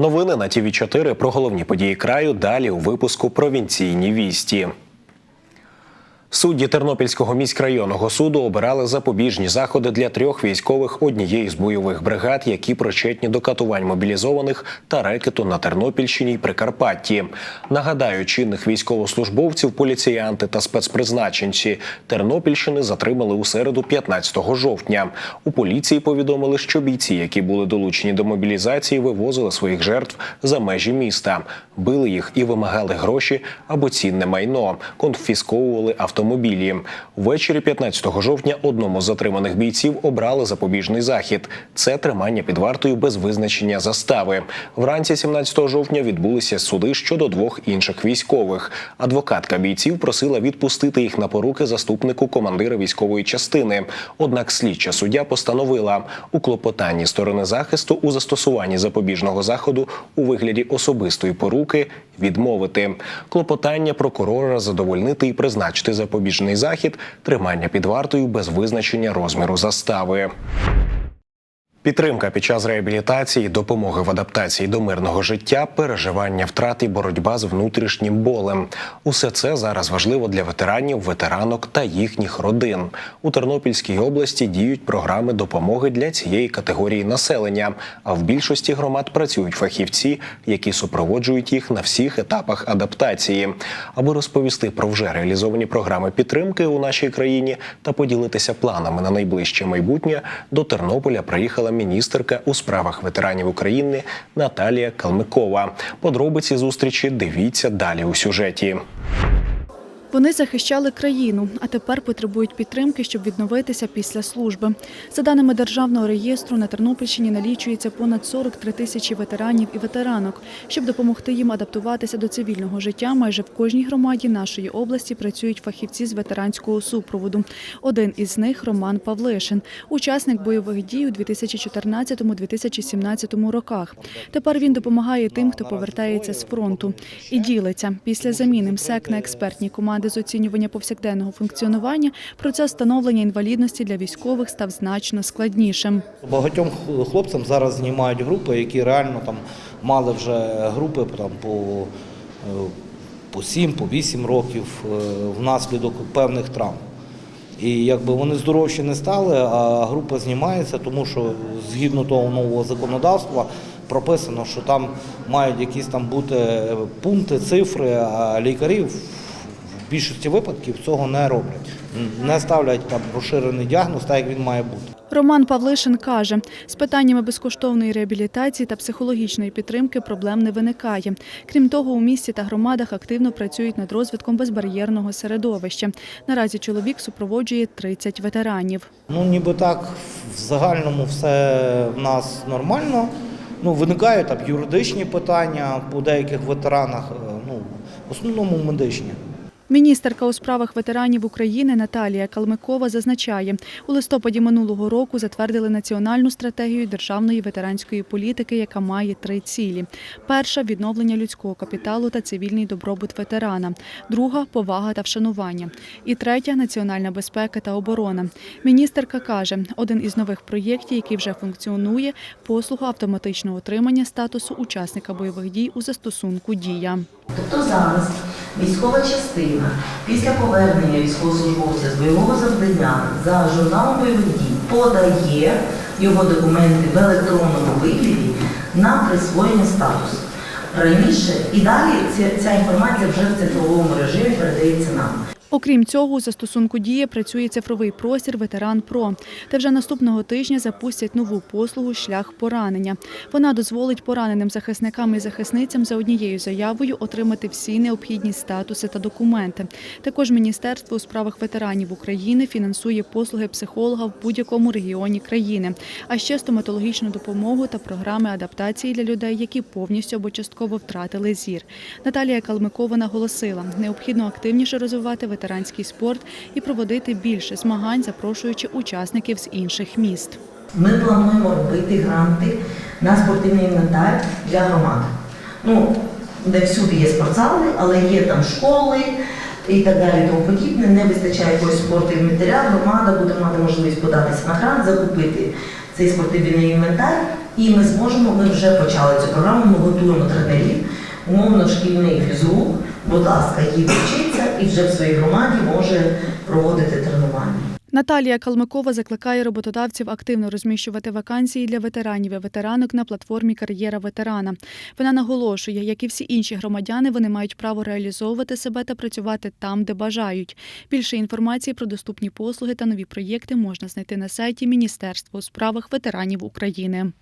Новини на ТІВІ 4 про головні події краю. Далі у випуску провінційні вісті. Судді Тернопільського міськрайонного суду обирали запобіжні заходи для трьох військових однієї з бойових бригад, які причетні до катувань мобілізованих та рекету на Тернопільщині й Прикарпатті. Нагадаю, чинних військовослужбовців, поліціянти та спецпризначенці Тернопільщини затримали у середу 15 жовтня. У поліції повідомили, що бійці, які були долучені до мобілізації, вивозили своїх жертв за межі міста, били їх і вимагали гроші або цінне майно, конфісковували автомобілі. Ввечері 15 жовтня одному з затриманих бійців обрали запобіжний захід. Це тримання під вартою без визначення застави. Вранці 17 жовтня відбулися суди щодо двох інших військових. Адвокатка бійців просила відпустити їх на поруки заступнику командира військової частини. Однак слідча суддя постановила у клопотанні сторони захисту у застосуванні запобіжного заходу у вигляді особистої поруки відмовити. Клопотання прокурора задовольнити і призначити запобіжний захід тримання під вартою без визначення розміру застави. Підтримка під час реабілітації, допомоги в адаптації до мирного життя, переживання втрат і боротьба з внутрішнім болем. Усе це зараз важливо для ветеранів, ветеранок та їхніх родин. У Тернопільській області діють програми допомоги для цієї категорії населення. А в більшості громад працюють фахівці, які супроводжують їх на всіх етапах адаптації. Аби розповісти про вже реалізовані програми підтримки у нашій країні та поділитися планами на найближче майбутнє, до Тернополя приїхала міністерка у справах ветеранів України Наталія Калмикова. Подробиці зустрічі дивіться далі у сюжеті. Вони захищали країну, а тепер потребують підтримки, щоб відновитися після служби. За даними державного реєстру, на Тернопільщині налічується понад 43 тисячі ветеранів і ветеранок. Щоб допомогти їм адаптуватися до цивільного життя, майже в кожній громаді нашої області працюють фахівці з ветеранського супроводу. Один із них Роман Павлишин, учасник бойових дій у 2014-2017 роках. Тепер він допомагає тим, хто повертається з фронту, і ділиться після заміни МСЕК на експертні команди з оцінювання повсякденного функціонування. Процес встановлення інвалідності для військових став значно складнішим. Багатьом хлопцям зараз знімають групи, які реально там мали вже групи там по, е, по 7, по 8 років е, внаслідок певних травм. І якби вони здоровші не стали, а група знімається, тому що згідно того нового законодавства прописано, що там мають якісь там бути пункти, цифри, а лікарі в більшості випадків цього не роблять. Не ставлять там розширений діагноз, так як він має бути. Роман Павлишин каже, з питаннями безкоштовної реабілітації та психологічної підтримки проблем не виникає. Крім того, у місті та громадах активно працюють над розвитком безбар'єрного середовища. Наразі чоловік супроводжує 30 ветеранів. Ну, ніби так, в загальному все в нас нормально. Ну, виникають там юридичні питання по деяких ветеранах, е, ну, в основному медичні. Міністерка у справах ветеранів України Наталія Калмикова зазначає, у листопаді минулого року затвердили національну стратегію державної ветеранської політики, яка має три цілі: перша відновлення людського капіталу та цивільний добробут ветерана, друга повага та вшанування, і третя національна безпека та оборона. Міністерка каже, один із нових проєктів, який вже функціонує, послуга автоматичного отримання статусу учасника бойових дій у застосунку дія. Тобто зараз військова частина після повернення військовослужбовця з бойового завдання за журналом бойових дій подає його документи в електронному вигляді на присвоєння статусу. Раніше і далі ця, ця інформація вже в цифровому режимі передається нам. Окрім цього, у застосунку дія працює цифровий простір Ветеран Про. Та вже наступного тижня запустять нову послугу Шлях поранення. Вона дозволить пораненим захисникам і захисницям за однією заявою отримати всі необхідні статуси та документи. Також Міністерство у справах ветеранів України фінансує послуги психолога в будь-якому регіоні країни, а ще стоматологічну допомогу та програми адаптації для людей, які повністю або частково втратили зір. Наталія Калмикова наголосила, необхідно активніше розвивати ветеранський спорт і проводити більше змагань, запрошуючи учасників з інших міст. Ми плануємо робити гранти на спортивний інвентар для громад. Ну, де всюди є спортзали, але є там школи і так далі, тому подібне. Не вистачає якогось спортивного матеріалу. Громада буде мати можливість податися на грант, закупити цей спортивний інвентар І ми зможемо, ми вже почали цю програму, ми готуємо тренерів, умовно шкільний фізрук, будь ласка, вчиться і вже в своїй громаді може проводити тренування. Наталія Калмикова закликає роботодавців активно розміщувати вакансії для ветеранів і ветеранок на платформі Кар'єра ветерана. Вона наголошує, як і всі інші громадяни, вони мають право реалізовувати себе та працювати там, де бажають. Більше інформації про доступні послуги та нові проєкти можна знайти на сайті Міністерства у справах ветеранів України.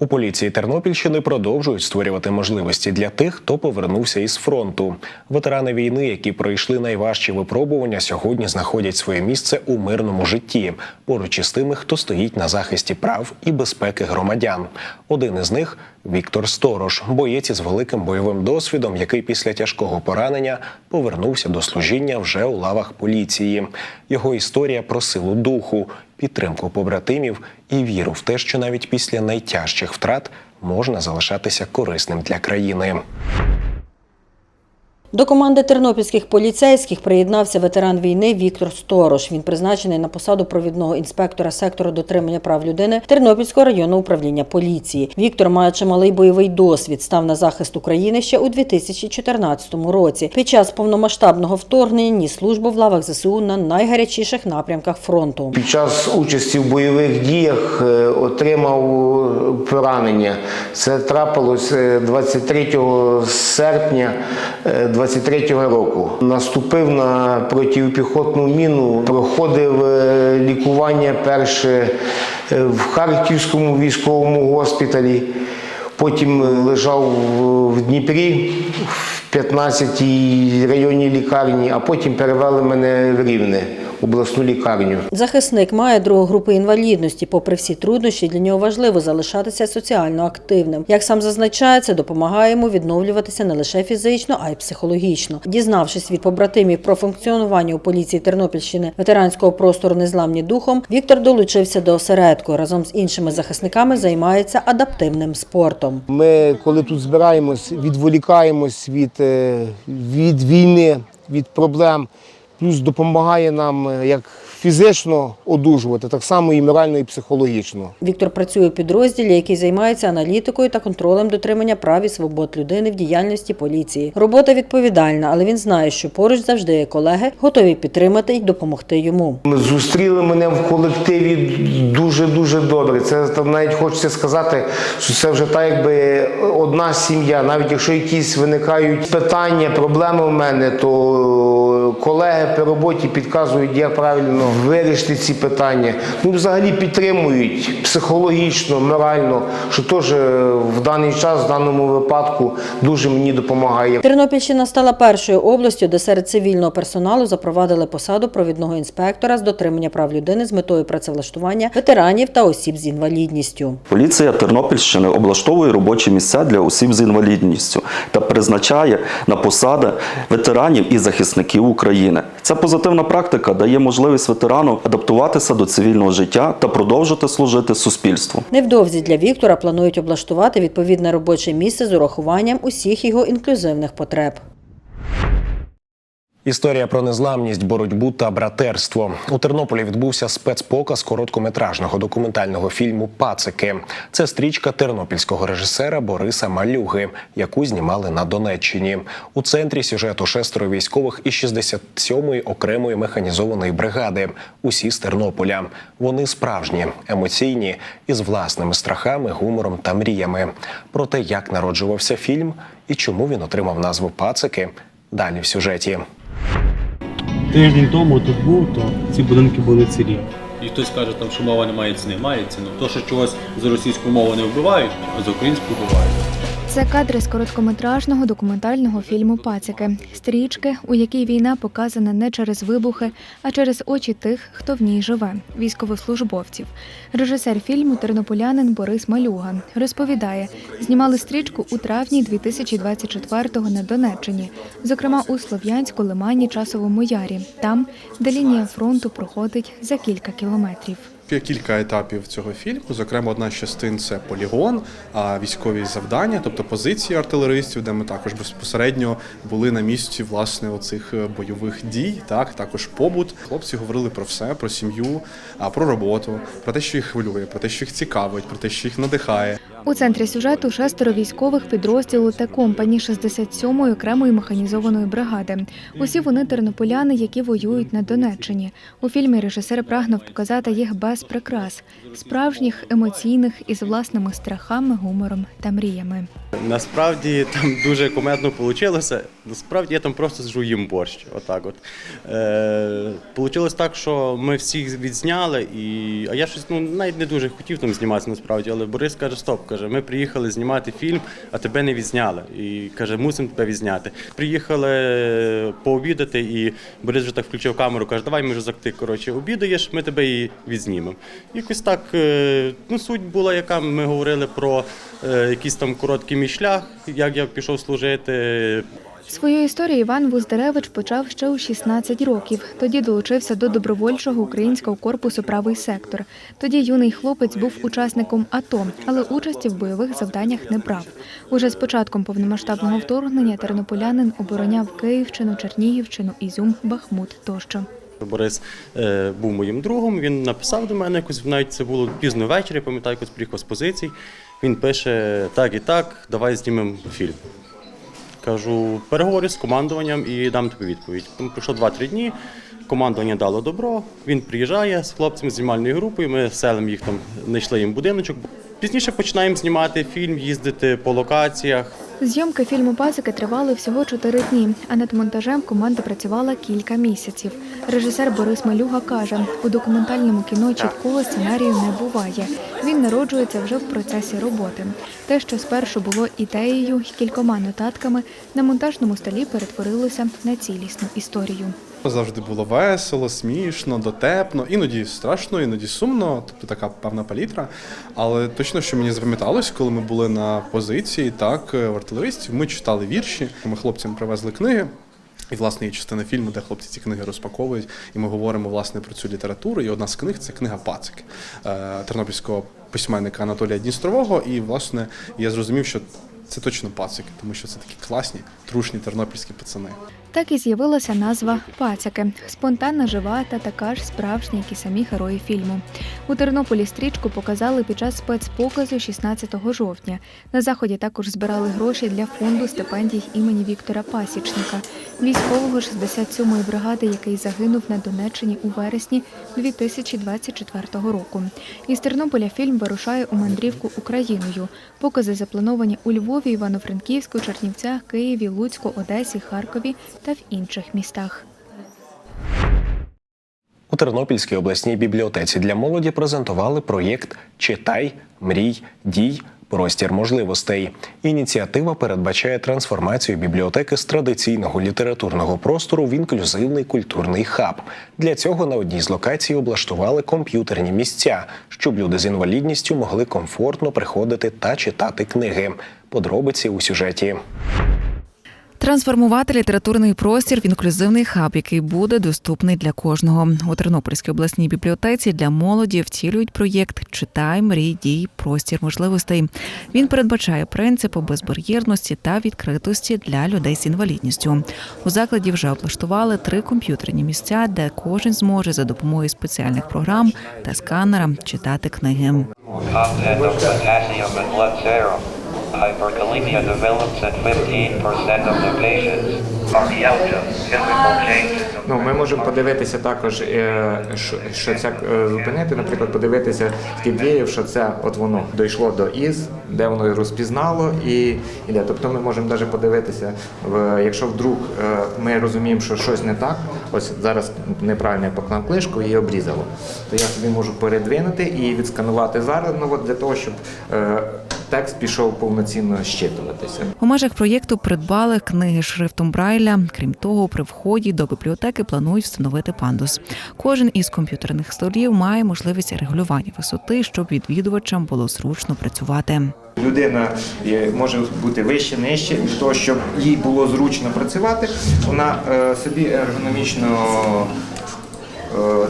У поліції Тернопільщини продовжують створювати можливості для тих, хто повернувся із фронту. Ветерани війни, які пройшли найважчі випробування, сьогодні знаходять своє місце у мирному житті, поруч із тими, хто стоїть на захисті прав і безпеки громадян. Один із них Віктор Сторож, боєць із великим бойовим досвідом, який після тяжкого поранення повернувся до служіння вже у лавах поліції. Його історія про силу духу, підтримку побратимів і віру в те, що навіть після найтяжчих втрат можна залишатися корисним для країни. До команди тернопільських поліцейських приєднався ветеран війни Віктор Сторож. Він призначений на посаду провідного інспектора сектору дотримання прав людини Тернопільського районного управління поліції. Віктор має чималий бойовий досвід, став на захист України ще у 2014 році. Під час повномасштабного вторгнення ніс службу в лавах ЗСУ на найгарячіших напрямках фронту. Під час участі в бойових діях е, отримав е, поранення. Це трапилось е, 23 серпня 23 року. Наступив на протипіхотну міну, проходив е, лікування перше е, в Харківському військовому госпіталі. Потім е, лежав в Дніпрі в 15-й районній лікарні, а потім перевели мене в Рівне, обласну лікарню. Захисник має другу групу інвалідності. Попри всі труднощі, для нього важливо залишатися соціально активним. Як сам зазначає, це допомагає йому відновлюватися не лише фізично, а й психологічно. Дізнавшись від побратимів про функціонування у поліції Тернопільщини ветеранського простору незламні духом, Віктор долучився до осередку. Разом з іншими захисниками займається адаптивним спортом. Ми, коли тут збираємось, відволікаємось від, е, від війни, від проблем, плюс допомагає нам е, як фізично одужувати, так само і морально, і психологічно. Віктор працює у підрозділі, який займається аналітикою та контролем дотримання прав і свобод людини в діяльності поліції. Робота відповідальна, але він знає, що поруч завжди є колеги, готові підтримати й допомогти йому. Зустріли мене в колективі дуже-дуже добре. Це там навіть хочеться сказати, що це вже так, якби одна сім'я. Навіть якщо якісь виникають питання, проблеми в мене, то колеги по роботі підказують, як правильно вирішити ці питання. Ну, взагалі підтримують психологічно, морально, що теж в даний час, в даному випадку, дуже мені допомагає. Тернопільщина стала першою областю, де серед цивільного персоналу запровадили посаду провідного інспектора з дотримання прав людини з метою працевлаштування ветеранів та осіб з інвалідністю. Поліція Тернопільщини облаштовує робочі місця для осіб з інвалідністю та призначає на посади ветеранів і захисників України. Ця позитивна практика дає можливість ветерану адаптуватися до цивільного життя та продовжити служити суспільству. Невдовзі для Віктора планують облаштувати відповідне робоче місце з урахуванням усіх його інклюзивних потреб. Історія про незламність, боротьбу та братерство. У Тернополі відбувся спецпоказ короткометражного документального фільму Пацики. Це стрічка тернопільського режисера Бориса Малюги, яку знімали на Донеччині. У центрі сюжету шестеро військових із 67-ї окремої механізованої бригади. Усі з Тернополя. Вони справжні, емоційні, із власними страхами, гумором та мріями. Про те, як народжувався фільм і чому він отримав назву Пацики. Далі в сюжеті. Тиждень тому тут був, то ці будинки були цілі. І хтось каже, там, що мова не має ціни, має ціну. То, що чогось за російську мову не вбивають, а за українську вбивають. Це кадри з короткометражного документального фільму Пацики стрічки, у якій війна показана не через вибухи, а через очі тих, хто в ній живе військовослужбовців. Режисер фільму тернополянин Борис Малюга розповідає, знімали стрічку у травні 2024-го на Донеччині, зокрема у Слов'янську, Лимані, Часовому Ярі, там, де лінія фронту проходить за кілька кілометрів. Кілька етапів цього фільму. Зокрема, одна з частин це полігон, а військові завдання, тобто позиції артилеристів, де ми також безпосередньо були на місці власне оцих е, бойових дій. Так також побут. Хлопці говорили про все, про сім'ю, про роботу, про те, що їх хвилює, про те, що їх цікавить, про те, що їх надихає. У центрі сюжету шестеро військових підрозділу та компані 67-ї окремої механізованої бригади. Усі вони тернополяни, які воюють на Донеччині. У фільмі режисер прагнув показати їх без прикрас, справжніх, емоційних із власними страхами, гумором та мріями. Насправді там дуже кумедно вийшло. Насправді я там просто сижу їм борщ. Отак от. Е, Получилось так, що ми всіх відзняли, і... а я щось ну, навіть не дуже хотів там зніматися насправді, але Борис каже, стоп, каже, ми приїхали знімати фільм, а тебе не відзняли. І каже, мусимо тебе відзняти. Приїхали пообідати, і Борис вже так включив камеру, каже, давай вже ти коротше, обідаєш, ми тебе і відзнімемо. Якось так, е, ну, суть була, яка ми говорили про е, якийсь там короткий мій шлях, як я пішов служити. Свою історію Іван Вуздеревич почав ще у 16 років. Тоді долучився до добровольчого українського корпусу Правий сектор. Тоді юний хлопець був учасником АТО, але участі в бойових завданнях не брав. Уже з початком повномасштабного вторгнення тернополянин обороняв Київщину, Чернігівщину, Ізюм, Бахмут тощо. Борис е, був моїм другом. Він написав до мене якось навіть це було пізно ввечері. Пам'ятаю, якось приїхав з позицій. Він пише: так і так, давай знімемо фільм. Кажу, переговорю з командуванням і дам тобі відповідь. Пройшло 2-3 дні. Командування дало добро. Він приїжджає з хлопцями з знімальною групою. Ми селимо їх там, знайшли їм будиночок. Пізніше починаємо знімати фільм, їздити по локаціях. Зйомки фільму Пасики тривали всього чотири дні, а над монтажем команда працювала кілька місяців. Режисер Борис Малюга каже, у документальному кіно чіткого сценарію не буває. Він народжується вже в процесі роботи. Те, що спершу було ідеєю й кількома нотатками, на монтажному столі перетворилося на цілісну історію. Завжди було весело, смішно, дотепно, іноді страшно, іноді сумно, тобто така певна палітра. Але точно, що мені запам'яталось, коли ми були на позиції, так, в артилеристів, ми читали вірші, ми хлопцям привезли книги. І, власне, є частина фільму, де хлопці ці книги розпаковують, і ми говоримо власне про цю літературу. І одна з книг це книга Пацики е, тернопільського письменника Анатолія Дністрового. І, власне, я зрозумів, що це точно пацики, тому що це такі класні, трушні тернопільські пацани. Так і з'явилася назва Пацяки спонтанна, жива та така ж справжня, як і самі герої фільму. У Тернополі стрічку показали під час спецпоказу 16 жовтня. На заході також збирали гроші для фонду стипендій імені Віктора Пасічника, військового 67-ї бригади, який загинув на Донеччині у вересні 2024 року. Із Тернополя фільм вирушає у мандрівку Україною. Покази заплановані у Львові, Івано-Франківську, Чернівцях, Києві, Луцьку, Одесі, Харкові та в інших містах. У Тернопільській обласній бібліотеці для молоді презентували проєкт Читай, мрій, дій. Простір можливостей. Ініціатива передбачає трансформацію бібліотеки з традиційного літературного простору в інклюзивний культурний хаб. Для цього на одній з локацій облаштували комп'ютерні місця, щоб люди з інвалідністю могли комфортно приходити та читати книги. Подробиці у сюжеті. Трансформувати літературний простір в інклюзивний хаб, який буде доступний для кожного. У Тернопільській обласній бібліотеці для молоді втілюють проєкт Читай, мрій, дій, простір можливостей. Він передбачає принципи безбар'єрності та відкритості для людей з інвалідністю. У закладі вже облаштували три комп'ютерні місця, де кожен зможе за допомогою спеціальних програм та сканера читати книги. Hyperkalemia develops in 15% of the patients. Ну, ми можемо подивитися також, е, що, це зупинити, наприклад, подивитися Києвів, що це от воно дійшло до із, де воно розпізнало і іде. Тобто ми можемо навіть подивитися, якщо вдруг е, ми розуміємо, що щось не так, ось зараз неправильно я поклав книжку і обрізало, то я собі можу передвинути і відсканувати зараз ну, от для того, щоб е, текст пішов повноцінно щитуватися. У межах проєкту придбали книги шрифтом Брайля. Крім того, при вході до бібліотеки планують встановити пандус. Кожен із комп'ютерних столів має можливість регулювання висоти, щоб відвідувачам було зручно працювати. Людина може бути вище, нижче, для того, щоб їй було зручно працювати, вона е, собі ергономічно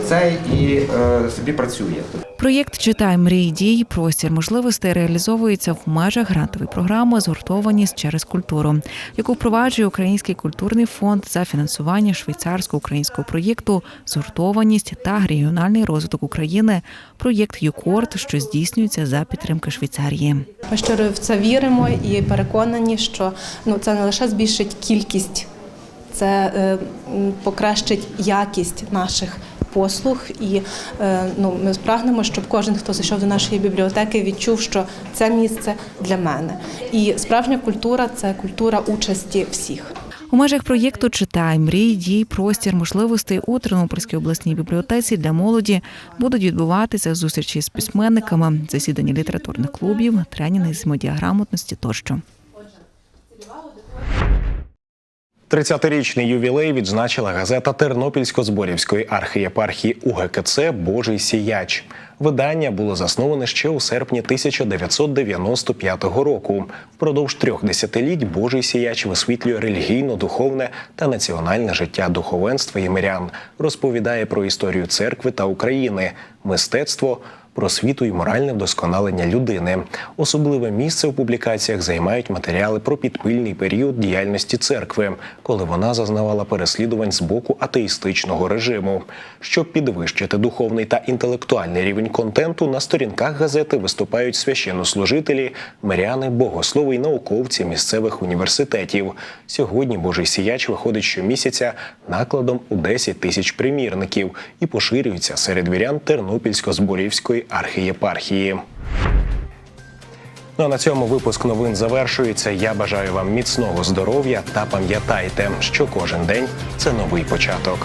цей і е, собі працює. Проєкт Читай мрій дій простір можливостей реалізовується в межах грантової програми Згуртованість через культуру, яку впроваджує Український культурний фонд за фінансування швейцарсько-українського проєкту Згуртованість та регіональний розвиток України. Проєкт ЮКОРД, що здійснюється за підтримки Швейцарії. Ми щиро в це віримо і переконані, що ну це не лише збільшить кількість, це е, покращить якість наших послуг. І е, ну, ми прагнемо, щоб кожен, хто зайшов до нашої бібліотеки, відчув, що це місце для мене. І справжня культура це культура участі всіх. У межах проєкту Читай мрій, дій, простір можливостей у Тернопільській обласній бібліотеці для молоді будуть відбуватися зустрічі з письменниками, засідання літературних клубів, тренінги з медіаграмотності тощо. 30-річний ювілей відзначила газета Тернопільсько-Зборівської архієпархії УГКЦ Божий сіяч. Видання було засноване ще у серпні 1995 року. Впродовж трьох десятиліть Божий сіяч висвітлює релігійно-духовне та національне життя духовенства і мирян, розповідає про історію церкви та України, мистецтво, просвіту і моральне вдосконалення людини. Особливе місце у публікаціях займають матеріали про підпильний період діяльності церкви, коли вона зазнавала переслідувань з боку атеїстичного режиму. Щоб підвищити духовний та інтелектуальний рівень контенту, на сторінках газети виступають священнослужителі, миряни, богослови й науковці місцевих університетів. Сьогодні Божий сіяч виходить щомісяця накладом у 10 тисяч примірників і поширюється серед вірян Тернопільсько-Зборівської архієпархії. Ну а на цьому випуск новин завершується. Я бажаю вам міцного здоров'я та пам'ятайте, що кожен день це новий початок.